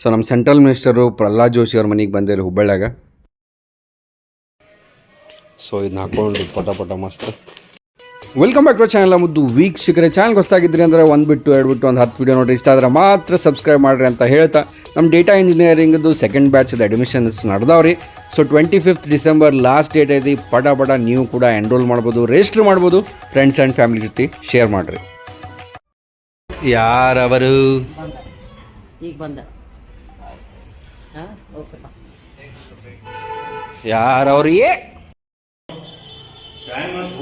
So ನಮ್ಮ central minister Pralhad Joshi ಅವ್ರ ಮನೆಗೆ ಬಂದಿರಿ ಹುಬ್ಬಳ್ಳಿಯಾಗ. ಸೊ ಇದನ್ನ ಹಾಕೊಂಡು ಪಟ ಪಟ ಮಸ್ತ್. ವೆಲ್ಕಮ್ ಬ್ಯಾಕ್ ಟು ಚಾನಲ್ ಮುದ್ದು ವೀಕ್ಷಕರೇ ಚಾನಲ್ಗೆ ಹೊಸ್ತಾಗಿದ್ರಿ ಅಂದರೆ ಒಂದು ಬಿಟ್ಟು, ಎರಡು ಬಿಟ್ಟು, ಒಂದು ಹತ್ತು ವೀಡಿಯೋ ನೋಡಿ ಇಷ್ಟ ಆದರೆ ಮಾತ್ರ ಸಬ್ಸ್ಕ್ರೈಬ್ ಮಾಡಿರಿ ಅಂತ ಹೇಳ್ತಾ. ನಮ್ಮ ಡೇಟಾ ಇಂಜಿನಿಯರಿಂಗ್ದು ಸೆಕೆಂಡ್ ಬ್ಯಾಚ್ದು admissions ನಡೆದವ್ರಿ so twenty fifth December last date ಐತಿ. ಪಟ ಪಟ ನೀವು ಕೂಡ ಎನ್ರೋಲ್ ಮಾಡ್ಬೋದು ರಿಜಿಸ್ಟರ್ ಮಾಡ್ಬೋದು. ಫ್ರೆಂಡ್ಸ್ ಆ್ಯಂಡ್ ಫ್ಯಾಮಿಲಿ ಜೊತೆ ಶೇರ್ ಮಾಡಿರಿ. ಯಾರವರು? ಈಗ ಬಂದ. ಹಾಂ ಓಕೆಪ್ಪ ಯಾರವ್ರು ಏ!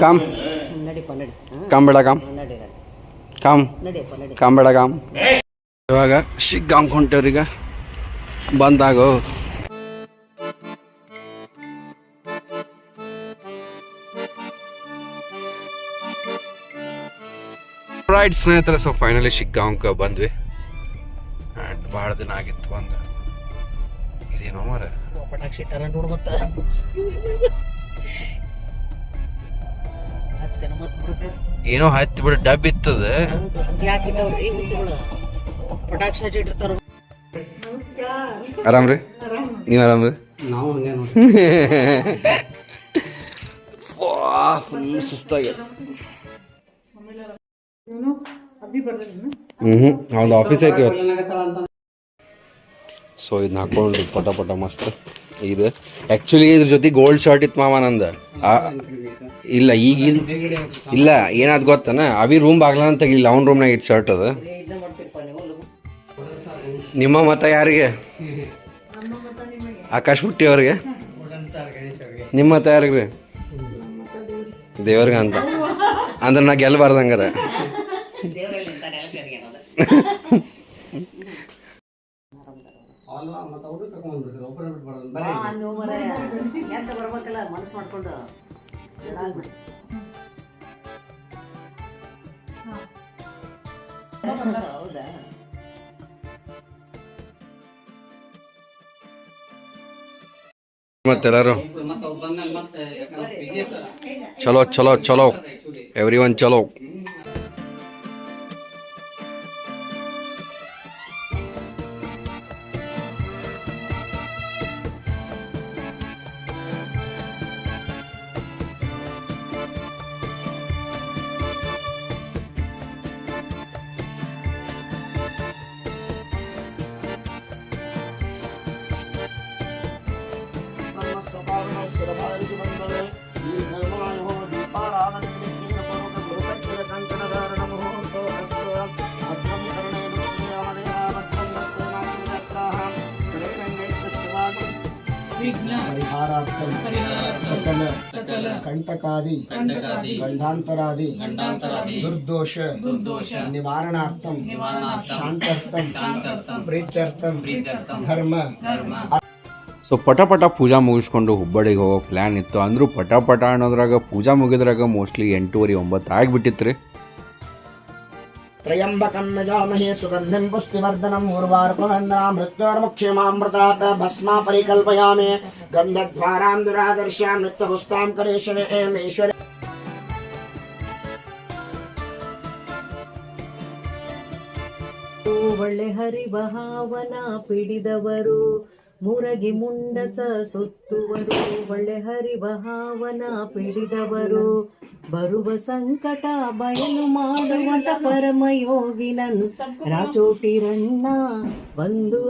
ಕಾಮ್. ಹಾಂ. ಕಾಮ್ ಕಾಮ್. ನಡಿ ಕಾಮ್. ಇವಾಗ ಶಿಗ್ಗಾಮ್ ಹೊಂಟವ್ರೀಗ ಬಂದಾಗೋ. ರೈಟ್ ಸ್ನೇಹಿತರೆ ಸೊ ಫೈನಲಿ ಶಿಗ್ಗಾಂವ್ಕ ಬಂದ್ವಿ. ಆ್ಯಂಡ್ ಭಾಳ ದಿನ ಆಗಿತ್ತು ಬಂದ. ಟನ ನೋಡ್ಬತ್ತ ಏನೋ ಹತ್ತಿ ಬಿಡ ಡಬ್ ಇತ್ತದ. ಪಟಾಕ್ಷಿ ಹಚ್ಚಿಟ್ಟಿರ್ತಾರ ಆರಾಮ್ರಿ? ನೀವು ಆರಾಮ್ ರೀ ನಾವು ಹಂಗೆ ನೋಡಿ ಸುಸ್ತಾಗ್ಯದ. ಹ್ಞೂ ಹ್ಞೂ ಅವ್ನು ಆಫೀಸ್ ಐತಿ ಇವತ್ತು. ಸೊ ಇದನ್ನ ಹಾಕೊಂಡು ಪಟ ಪಟ ಮಸ್ತ್. ಇದು. ಆ್ಯಕ್ಚುಲಿ ಇದ್ರ ಜೊತೆ ಗೋಲ್ಡ್ ಶರ್ಟ್ ಇತ್ತು ಮಾವ ನಂದು. ಇಲ್ಲ ಈಗ ಇಲ್ಲ, ಏನಾದ್ ಗೊತ್ತನ? ಅವಿ ರೂಮ್ ಬಾಗ್ಲ ಅಂತ ತೆಗಿಲ್ಲ ಅವ್ನ ರೂಮ್ನಾಗ ಇತ್ತು ಶರ್ಟ್ ಅದು. ನಿಮ್ಮ ಮತ ಯಾರಿಗೆ? ಆಕಾಶ್ ಹುಟ್ಟಿ ಅವ್ರಿಗೆ? ನಿಮ್ಮ ಮತ ಯಾರಿಗೆ ದೇವ್ರಿಗೆ ಅಂತ. ಅಂದ್ರೆ ನಾ ಗೆಲ್ಬಾರ್ದಂಗಾರ ನಿಂತಾನೆ ಎಲ್ಲ ಸರಿಗೆ ಅನ್ನೋದು ಬಾ ನೀವು ಮರೆ ಎಂತ ಬರ್ಬೇಕಲ್ಲ ಮನಸ್ಸು ಮಾಡ್ಕೊಂಡು ಮಾಡಿ. ಹೌದಾ? ಮತ್ತೆಲ್ಲರೂ? ಚಲೋ ಚಲೋ ಚಲೋ. ಎವ್ರಿ ಒನ್ ಚಲೋ. ಸಂಹಾರಾರ್ಥಂ ಸಕಲ ಕಂಟಕಾದಿ ಗಂಡಾಂತರಾದಿ ದುರ್ದೋಷ ನಿವಾರಣಾರ್ಥಂ ಶಾಂತಾರ್ಥಂ ಪ್ರೀತ್ಯರ್ಥಂ ಧರ್ಮ. ಸೊ ಪಟಪಟ ಪೂಜಾ ಮುಗಿಸ್ಕೊಂಡು ಹುಬ್ಬಳ್ಳಿಗೆ ಹೋಗೋ ಪ್ಲ್ಯಾನ್ ಇತ್ತು. ಅಂದರೂ ಪಟಪಟ ಅನ್ನೋದ್ರಾಗ ಪೂಜಾ ಮುಗಿದ್ರಾಗ ಮೋಸ್ಟ್ಲಿ ಎಂಟೂವರೆ ಒಂಬತ್ತು ಆಗಿಬಿಟ್ಟಿತ್ತು ರೀ त्र्यम्बकं यजामहे सुगन्धिं पुष्टिवर्धनम् उर्वारुकमेन्द्रां मृत्योर्मुक्षेमामृतात् भस्मा परिकल्पयामि गन्धद्वारां दुरादर्श्यां नित्यपुष्टां करेश्वरे एमेश्वरे ಒಳ್ಳೆ ಹರಿವ ಹಾವನ ಪಿಡಿದವರು ಮುರಗಿ ಮುಂಡಸ ಸುತ್ತುವರು ಒಳ್ಳೆ ಹರಿವ ಹಾವನ ಪಿಡಿದವರು ಬರುವ ಸಂಕಟ ಬಯಲು ಮಾಡುವಂತ ಪರಮಯೋಗಿನನು. ರಾಚೋಟಿರಣ್ಣ ಬಂದು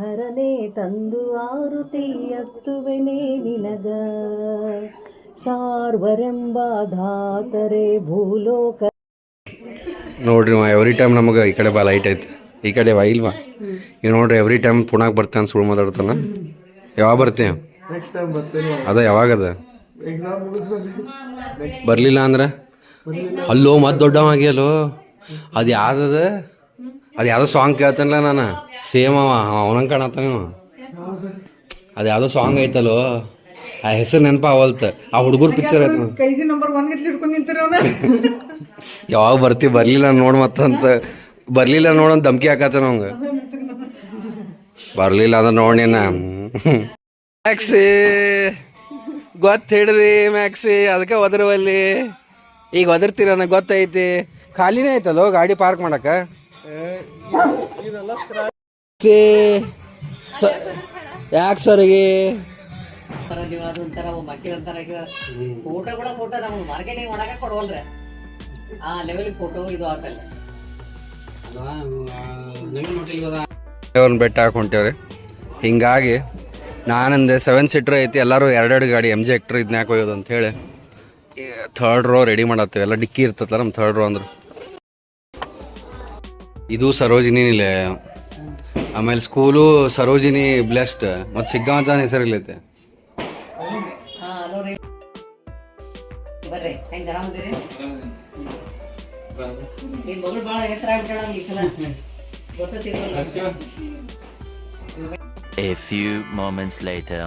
ಹರನೆ ತಂದು ಆರುತಿ ಎತ್ತುವೆನೆ ನಿನಗ. ಸಾರ್ವರೆಂಬ ಧಾತರೆ ಭೂಲೋಕ. ನೋಡ್ರಿ ಎವ್ರಿ ಟೈಮ್ ನಮಗೆ ಈ ಕಡೆ ಬಾ ಲೈಟ್ ಐತೆ. ಈ ಕಡೆ ಬಾ ಇಲ್ವಾ? ಈಗ ನೋಡ್ರಿ ಎವ್ರಿ ಟೈಮ್ ಪುಣಾಗ ಬರ್ತಾನೆ ಸುಳ್ಳು ಮಾತಾಡ್ತಾನ. ಯಾವಾಗ ಬರ್ತೀಯ? ಅದ ಯಾವಾಗದ? ಬರಲಿಲ್ಲ ಅಂದ್ರೆ? ಅಲ್ಲೋ ಮತ್ತೆ ದೊಡ್ಡವಾಗಿಯಲ್ಲೋ ಅದು ಯಾವ್ದದ ಅದು ಯಾವುದೋ ಸಾಂಗ್ ಕೇಳ್ತಾನಲ್ಲ ನಾನು? ಸೇಮ್ ಅವ ಅವನಂಗೆ ಕಾಣತ್ತಾನ. ಅದು ಯಾವುದೋ ಸಾಂಗ್ ಐತಲ್ಲೋ? ಆ ಹೆಸರು ನೆನಪ ಅವಲ್ತ. ಆ ಹುಡುಗರು ಪಿಕ್ಚರ್ ಐತೆ ಕೈದಿ ನಂಬರ್ ಒನ್ ಗಟ್ಲಿ ಹಿಡ್ಕೊಂಡು ನಿಂತಿರಿ ಅವನ? ಯಾವಾಗ ಬರ್ತಿ ಬರ್ಲಿಲ್ಲ ನೋಡ್ ಮತ್ತಂತ. ಬರ್ಲಿಲ್ಲ ನೋಡಂತ ಧಮ್ಕಿ ಹಾಕತ್ತ ಅವಂಗ. ಬರ್ಲಿಲ್ಲ ಅಂದ್ರೆ ನೋಡಿನ ಮ್ಯಾಕ್ಸಿ ಗೊತ್ತ ಹಿಡ್ದಿ ಮ್ಯಾಕ್ಸಿ ಅದಕ್ಕೆ ಒದರುವಲ್ಲಿ. ಈಗ ಒದರ್ತೀರ ನನಗೆ ಗೊತ್ತೈತಿ. ಖಾಲಿನೇ ಐತಲ್ಲೋ ಗಾಡಿ ಪಾರ್ಕ್ ಮಾಡಕ ನಮಸ್ತೆ ಸ ಯಾಕೆ ಸರ್ಗೆ? ಸರ ಫೋಟೋ ನಮಗೆ ಮಾರ್ಕೆಟಿಂಗ್ ಮಾಡಕ್ಕೆ ಕೊಡವಲ್ರಿ ಆ ಲೆವೆಲ್ ಫೋಟೋ ಇದು ಆತಲ್ಲ ಅವ್ರನ್ನ ಬೆಟ್ಟ ಹಾಕೊಂಟೇವ್ರಿ ಹಿಂಗಾಗಿ ನಾನಂದೆ ಸೆವೆನ್ ಸೀಟ್ರ್ ಐತಿ, ಎಲ್ಲರೂ ಎರಡೆರಡು ಗಾಡಿ ಎಂ ಜಿ ಎಕ್ಟ್ರ್ ಇದನ್ನ ಯಾಕೆ ಒಯ್ಯೋದು ಅಂತ ಹೇಳಿ. ಥರ್ಡ್ ರೋ ರೆಡಿ ಮಾಡತ್ತೇವೆ, ಎಲ್ಲ ಡಿಕ್ಕಿ ಇರ್ತದಲ್ಲ ನಮ್ಮ ಥರ್ಡ್ ರೋ ಅಂದ್ರೆ. ಇದು ಸರೋಜಿನಿ ನಿಲಯ. ಆಮೇಲೆ ಸ್ಕೂಲು ಸರೋಜಿನಿ ಬ್ಲೆಸ್ಟ್ ಮತ್ತು ಸಿಗ್ಗಾಂವ್ ಅಂತ ಹೆಸರಿಲ್ಲೈತೆ ಹಾ ಈ ಸಲ. ಬರ್ರಿ A few moments later.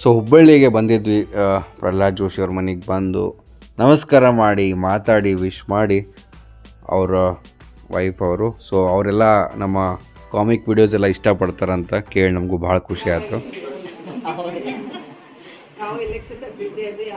So ಹುಬ್ಬಳ್ಳಿಗೆ ಬಂದಿದ್ವಿ ಪ್ರಹ್ಲಾದ್ ಜೋಶಿ ಅವ್ರ ಮನೆಗೆ ಬಂದು ನಮಸ್ಕಾರ ಮಾಡಿ ಮಾತಾಡಿ ವಿಶ್ ಮಾಡಿ ಅವರ ವೈಫ್ ಅವರು. ಸೊ ಅವರೆಲ್ಲ ನಮ್ಮ ಕಾಮಿಕ್ ವಿಡಿಯೋಸ್ ಎಲ್ಲ ಇಷ್ಟಪಡ್ತಾರಂತ ಕೇಳಿ ನಮಗೂ ಭಾಳ ಖುಷಿ ಆಯಿತು. Bravo, el éxito de, de.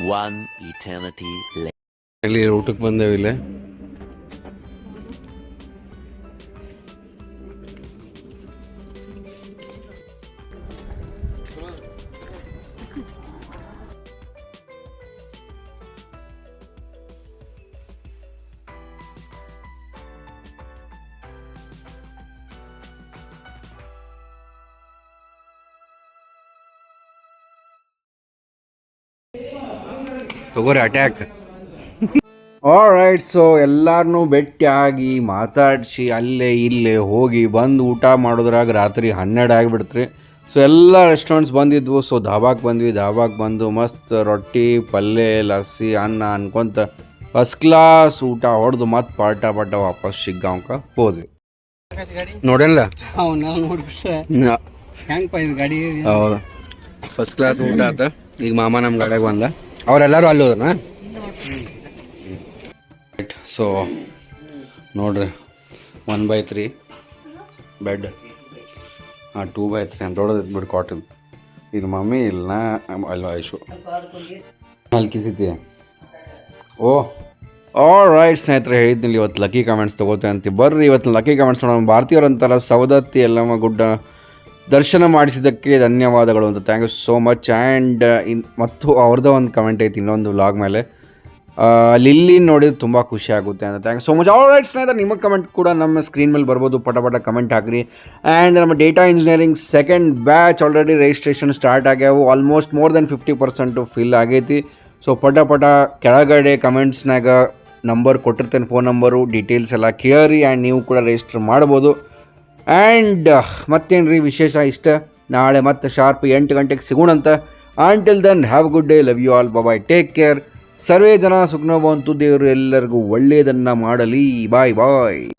One eternity later. ಇಲ್ಲಿ ಊಟಕ್ಕೆ ಬಂದೇವಿ ಇಲ್ಲಿ ತಗೋರಿ ಅಟ್ಯಾಕ್ ರೈಟ್ ಸೊ ಎಲ್ಲಾರನ್ನೂ ಭೇಟಿಯಾಗಿ ಮಾತಾಡಿಸಿ ಅಲ್ಲೇ ಇಲ್ಲೇ ಹೋಗಿ ಬಂದು ಊಟ ಮಾಡೋದ್ರಾಗ ರಾತ್ರಿ ಹನ್ನೆರಡು ಆಗಿಬಿಡ್ತ್ರಿ. ಸೊ ಎಲ್ಲ ರೆಸ್ಟೋರೆಂಟ್ಸ್ ಬಂದಿದ್ವು ಸೊ ಧಾಬಾಕ್ಕೆ ಬಂದ್ವಿ ಧಾಬಾಕ್ಕೆ ಬಂದು ಮಸ್ತ್ ರೊಟ್ಟಿ ಪಲ್ಯ ಲಸ್ಸಿ ಅನ್ನ ಅನ್ಕೊಂತ ಫಸ್ಟ್ ಕ್ಲಾಸ್ ಊಟ ಹೊಡೆದು ಮತ್ತೆ ಪಾಟ ಪಾಟ ವಾಪಸ್ ಶಿಗ್ಗಾಂವ್ಕ ಹೋದ್ವಿ. ನೋಡಲ್ಲ ಫಸ್ಟ್ ಕ್ಲಾಸ್ ಊಟ ಆತ. ಈಗ ಮಾಮ ನಮ್ಮ ಗಾಡಿಯಾಗ ಬಂದ. ಅವರೆಲ್ಲರೂ ಅಲ್ಲಿ ಹೋದ್ರನ ಸೊ ನೋಡ್ರಿ ಒನ್ ಬೈ ತ್ರೀ ಬೆಡ್ ಹಾಂ ಟೂ ಬೈ ತ್ರೀ ಅಂತ ದೊಡ್ಡದು ಬಿಡು ಕಾಟನ್ ಇದು ಮಮ್ಮಿ ಇಲ್ಲ ಅಲ್ಲ, ಐಶು. ಮಲ್ಕಿಸಿತಿ ಓ ಆಲ್ ರೈಟ್ ಸ್ನೇಹಿತರೆ, ಹೇಳಿದ್ನಿಲ್ಲ, ಇವತ್ತು ಲಕ್ಕಿ ಕಮೆಂಟ್ಸ್ ತೊಗೋತೇವೆ ಅಂತ. ಬರ್ರಿ ಇವತ್ತು ಲಕ್ಕಿ ಕಮೆಂಟ್ಸ್ ನೋಡೋಣ. ಭಾರತೀಯರಂತಾರ ಸೌದತ್ತಿ ಎಲ್ಲಮ್ಮ ಗುಡ್ಡ ದರ್ಶನ ಮಾಡಿಸಿದ್ದಕ್ಕೆ ಧನ್ಯವಾದಗಳು ಅಂತ. Thank you so much and in ಮತ್ತು ಅವ್ರದ್ದು ಒಂದು ಕಮೆಂಟ್ ಐತಿ, ಇನ್ನೊಂದು ವ್ಲಾಗ್ ಮೇಲೆ. ಲಿಲ್ಲಿ ನೋಡಿದ್ರೆ ತುಂಬ ಖುಷಿ ಆಗುತ್ತೆ ಅಂತ. Thank you so much all right ಸ್ನೇಹಿತರೆ, ನಿಮ್ಮ ಕಮೆಂಟ್ ಕೂಡ ನಮ್ಮ ಸ್ಕ್ರೀನ್ ಮೇಲೆ ಬರ್ಬೋದು. ಪಟ ಪಟ ಕಮೆಂಟ್ ಹಾಕ್ರಿ. ಆ್ಯಂಡ್ ನಮ್ಮ data engineering second batch already registration start ಆಗ್ಯಾವು. Almost more than fifty percent fill ಆಗೈತಿ. ಸೊ ಪಟ ಪಟ ಕೆಳಗಡೆ ಕಮೆಂಟ್ಸ್ನಾಗ ನಂಬರ್ ಕೊಟ್ಟಿರ್ತೇನೆ ಫೋನ್ ನಂಬರು ಡೀಟೇಲ್ಸ್ ಎಲ್ಲ ಕೇಳಿರಿ ಆ್ಯಂಡ್ ನೀವು ಕೂಡ ರಿಜಿಸ್ಟರ್ ಮಾಡ್ಬೋದು. ಆ್ಯಂಡ್ ಮತ್ತೇನು ರೀ ವಿಶೇಷ ಇಷ್ಟ? ನಾಳೆ ಮತ್ತೆ ಶಾರ್ಪ್ ಎಂಟು ಗಂಟೆಗೆ ಸಿಗೋಣಂತ. Until then have good day love you all bye take care ಸರ್ವೇ ಜನ ಸುಖನೋ ಬಂತು ದೇವರು ಎಲ್ಲರಿಗೂ ಒಳ್ಳೆಯದನ್ನು ಮಾಡಲಿ. ಬಾಯ್ ಬಾಯ್